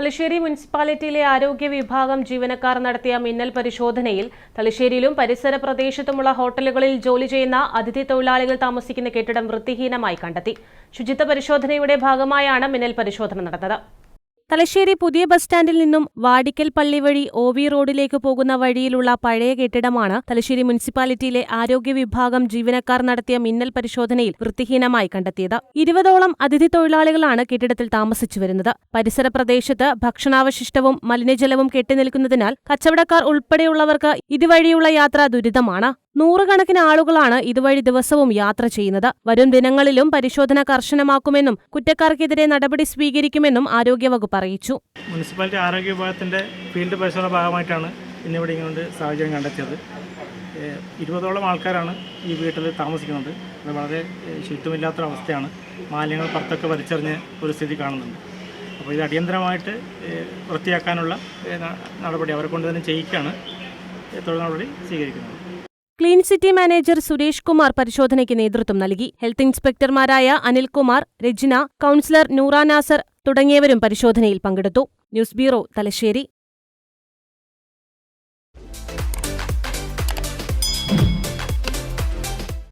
തലശ്ശേരി മുനിസിപ്പാലിറ്റിയിലെ ആരോഗ്യ വിഭാഗം ജീവനക്കാർ നടത്തിയ മിന്നൽ പരിശോധനയിൽ തലശ്ശേരിയിലും പരിസര പ്രദേശത്തുമുള്ള ഹോട്ടലുകളിൽ ജോലി ചെയ്യുന്ന അതിഥി തൊഴിലാളികൾ താമസിക്കുന്ന കെട്ടിടം വൃത്തിഹീനമായി കണ്ടെത്തി. ശുചിത്വ പരിശോധനയുടെ ഭാഗമായാണ് മിന്നൽ പരിശോധന നടന്നത്. തലശ്ശേരി പുതിയ ബസ് സ്റ്റാൻഡിൽ നിന്നും വാടിക്കൽ പള്ളി വഴി ഒ വി റോഡിലേക്ക് പോകുന്ന വഴിയിലുള്ള പഴയ കെട്ടിടമാണ് തലശ്ശേരി മുനിസിപ്പാലിറ്റിയിലെ ആരോഗ്യ വിഭാഗം ജീവനക്കാർ നടത്തിയ മിന്നൽ പരിശോധനയിൽ വൃത്തിഹീനമായി കണ്ടെത്തിയത്. ഇരുപതോളം അതിഥി തൊഴിലാളികളാണ് കെട്ടിടത്തിൽ താമസിച്ചു വരുന്നത്. പരിസര പ്രദേശത്ത് ഭക്ഷണാവശിഷ്ടവും മലിനജലവും കെട്ടിനിൽക്കുന്നതിനാൽ കച്ചവടക്കാർ ഉൾപ്പെടെയുള്ളവർക്ക് ഇതുവഴിയുള്ള യാത്ര ദുരിതമാണ്. നൂറുകണക്കിന് ആളുകളാണ് ഇതുവഴി ദിവസവും യാത്ര ചെയ്യുന്നത്. വരും ദിനങ്ങളിലും പരിശോധന കർശനമാക്കുമെന്നും കുറ്റക്കാർക്കെതിരെ നടപടി സ്വീകരിക്കുമെന്നും ആരോഗ്യവകുപ്പ് അറിയിച്ചു. മുനിസിപ്പാലിറ്റി ആരോഗ്യ വിഭാഗത്തിന്റെ ഫീൽഡ് പരിശോധന ഭാഗമായിട്ടാണ് ഇന്നിവിടെ ഇങ്ങനെ സാഹചര്യം കണ്ടെത്തിയത്. ഇരുപതോളം ആൾക്കാരാണ് ഈ വീട്ടിൽ താമസിക്കുന്നത്. അത് വളരെ ശുദ്ധമില്ലാത്തൊരവസ്ഥയാണ് മാലിന്യങ്ങൾ പുറത്തൊക്കെ വലിച്ചെറിഞ്ഞ് ഒരു സ്ഥിതി കാണുന്നുണ്ട്. അപ്പോൾ ഇത് അടിയന്തരമായിട്ട് വൃത്തിയാക്കാനുള്ള നടപടി അവരെ കൊണ്ട് തന്നെ ചെയ്യിക്കാണ് തുടർ നടപടി സ്വീകരിക്കുന്നത്. Clean city manager Suresh Kumar പരിശോധനയ്ക്ക് നേതൃത്വം നൽകി. ഹെൽത്ത് ഇൻസ്പെക്ടർമാരായ അനിൽകുമാർ രജിന കൌൺസിലർ നൂറാനാസർ തുടങ്ങിയവരും പരിശോധനയിൽ പങ്കെടുത്തു. News bureau Thalassery.